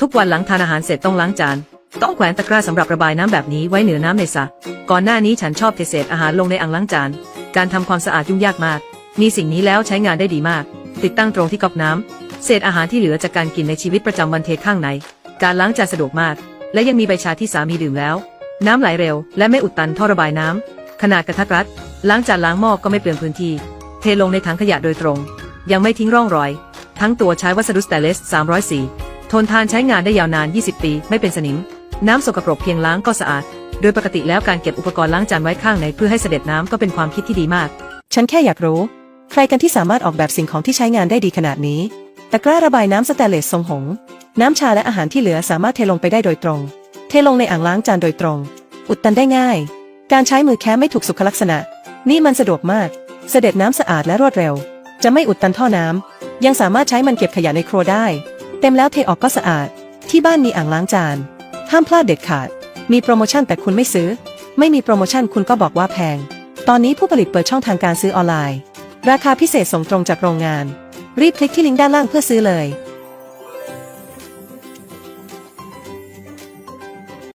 ทุกวันหลังทานอาหารเสร็จต้องล้างจาน ต้องแขวนตะกร้าสำหรับระบายน้ำแบบนี้ไว้เหนือน้ำในสระก่อนหน้านี้ฉันชอบเทเศษอาหารลงในอ่างล้างจาน การทำความสะอาดยุ่งยากมาก มีสิ่งนี้แล้วใช้งานได้ดีมาก ติดตั้งตรงที่ก๊อกน้ำเศษอาหารที่เหลือจากการกินในชีวิตประจำวันเทข้างใน การล้างจานสะดวกมาก และยังมีใบชาที่สามีดื่มแล้ว น้ำไหลเร็ว และไม่อุดตันท่อระบายน้ำขนาดกระทัดรัด ล้างจานล้างหม้อก็ไม่เปลืองพื้นที่ เทลงในถังขยะโดยตรง ยังไม่ทิ้งร่องรอย ทั้งตัวใช้วัสดุสแตเลส304 ทนทานใช้งานได้ยาวนาน 20 ปี ไม่เป็นสนิม น้ำสกปรกเพียงล้างก็สะอาด โดยปกติแล้วการเก็บอุปกรณ์ล้างจานไว้ข้างในเพื่อให้เสด็จน้ำก็เป็นความคิดที่ดีมาก ฉันแค่อยากรู้ ใครกันที่สามารถออกแบบสิ่งของที่ใช้งานได้ดีขนาดนี้ ตะกร้าระบายน้ำสแตนเลสทรงหงส์น้ำชาและอาหารที่เหลือสามารถเทลงไปได้โดยตรง เทลงในอ่างล้างจานโดยตรง อุดตันได้ง่าย การใช้มือแค่ไม่ถูกสุขลักษณะ นี่มันสะดวกมาก เสด็จน้ำสะอาดและรวดเร็ว จะไม่อุดตันท่อน้ำยังสามารถใช้มันเก็บขยะในครัวได้ เต็มแล้วเทออกก็สะอาด ที่บ้านมีอ่างล้างจาน ห้ามพลาดเด็ดขาด มีโปรโมชั่นแต่คุณไม่ซื้อ ไม่มีโปรโมชั่นคุณก็บอกว่าแพง ตอนนี้ผู้ผลิตเปิดช่องทางการซื้อออนไลน์ ราคาพิเศษส่งตรงจากโรงงาน รีบคลิกที่ลิงก์ด้านล่างเพื่อซื้อเลย